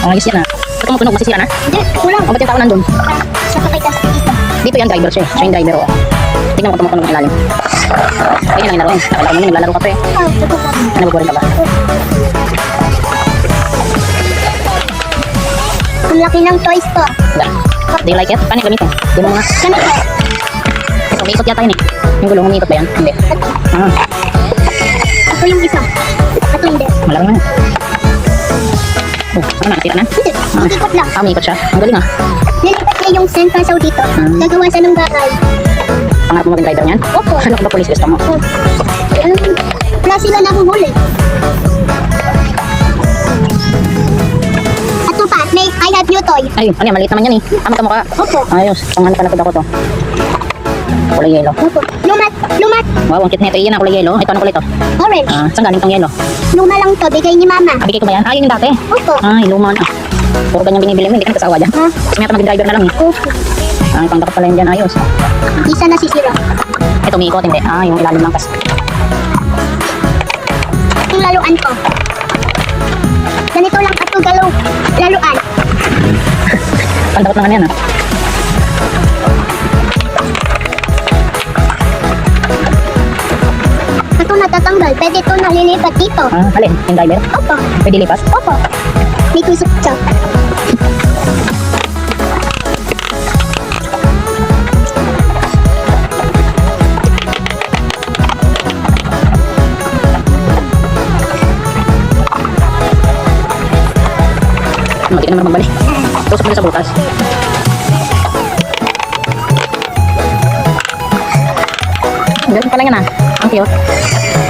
Oh, ayos yan ah. Ba't tumutunog? Masisira na? Hindi, kulang. O ba't yung tao nandun? Sa kapitas dito. Dito yan, driver siya. Siya yung driver, oh. Tingnan mo kung tumutunog ang ilalim. Ayun lang yung laro. Nakalaman mo yun, naglalaro ka pa eh. Lang. Nababoring ka ba? Ang laki ng toy store. Ba? Do you like it? Paano gamitin? Di mo nga. Ganito. Ito, may ikot yata yun eh. Yung gulong, umiikot ba yan? Hindi. Ah, Oh, ano na, na? Hindi. Ikot lang. Ah, umiikot siya. Ang galing ah. Nilipat niya yung San Francisco dito. Hmm. Gagawa siya ng bahay. Pangarap mo maging driver niyan? Opo. Ano ka ba police gusto mo? Oh. Ano? Wala sila nahuhuli. Ito pa, may I have you toy. Ay, ano yan, maliit naman yan eh. Ah, magkamukha. Opo. Ayos, kung ano pala ako to. Kulay yellow. Opo. Lumat, lumat. Wow, ang cute nito. Iyan ang kulay yellow. Ito, ano kulay to? Orange. Ah, saan galing tong yellow? Luma lang to, bigay ni mama. Ah, bigay ko ba yan? Ah, yun yung dati. Opo. Ay, luma na. Puro ganyan binibili mo, hindi ka nagkasawa dyan. Gusto mo yata maging driver na lang eh. opo. Ah, pang dapat pala yun dyan, ayos. Hindi siya nasisira. Ito, umiikot, hindi. Ah, yung ilalim lang kas. Yung laruan ko. Ganito lang ato galaw. Laruan. Pang dapat naman yan ah. Ito natatanggal. Pwede ito nalilipat dito. Ah, alin? Yung driver? Opo. Pwede lipas? Opo. May tusok siya. Hindi ka naman magbalik. Tusok mo na sa butas. Ganun pala yan ah. Ang cute.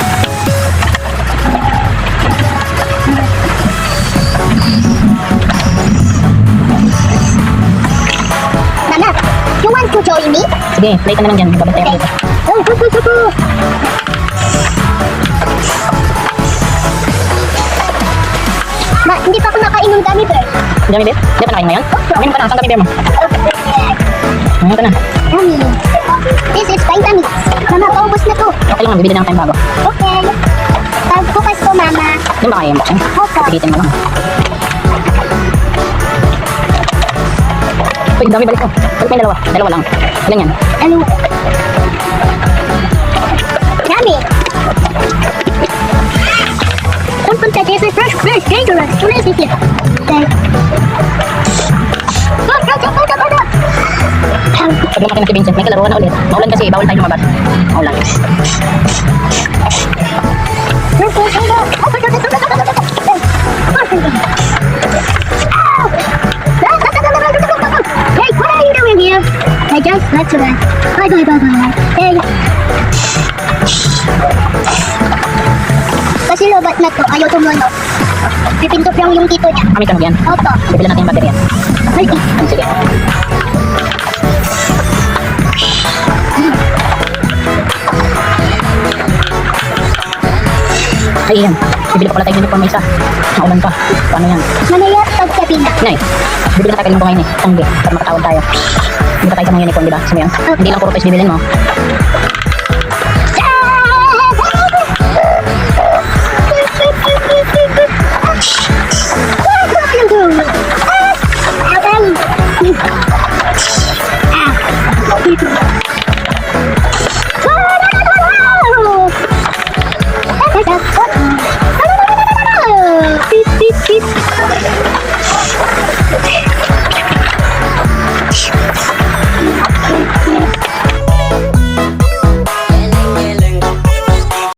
Sige, play ka naman dyan. Babantay ka dito. Go, go, go. Ma, hindi pa ako nakainom gummy bear. Dami beer? Di ba nakain mo yan? Uminom ka na. Saan kami beer mo? Uminom ka na. Yummy. This is vitamins. Mama, paubos na to. Okay lang, bibili na lang tayong bago. Okay. Pagbukas ko, mama. Doon ba kaya yung boxing? Opo. Pigitin mo lang. Dami balik ko. Balik mo yung dalawa. Dalawa lang. Ilan yan? Ano? Yummy. Don't this is fresh, fresh, dangerous. What is it? Okay. Go, go, go, go, go, go, go. Pag lumaki na si Vincent, may kalaro na ulit. Maulan kasi, bawal tayo lumabas. Maulan. Go, Just left to that. Bye, bye, bye, bye. Hey. Kasi lobat na to, ayaw tumulo. Pipindot lang yung tito niya. Kami tunog yan. Opo. Bibili natin yung baterya. Ay, Ano, sige. Ay, yan. Bibili pa pala tayo ng uniform isa. Maulan pa. Paano yan? manayat pagsabi na. Nay, bibili na tayo ng ngayon eh. Tanggi. Para makatawag tayo. Pa tayo sa mga uniform, di ba? Sabi yan. Hindi lang puro toys bibilin mo.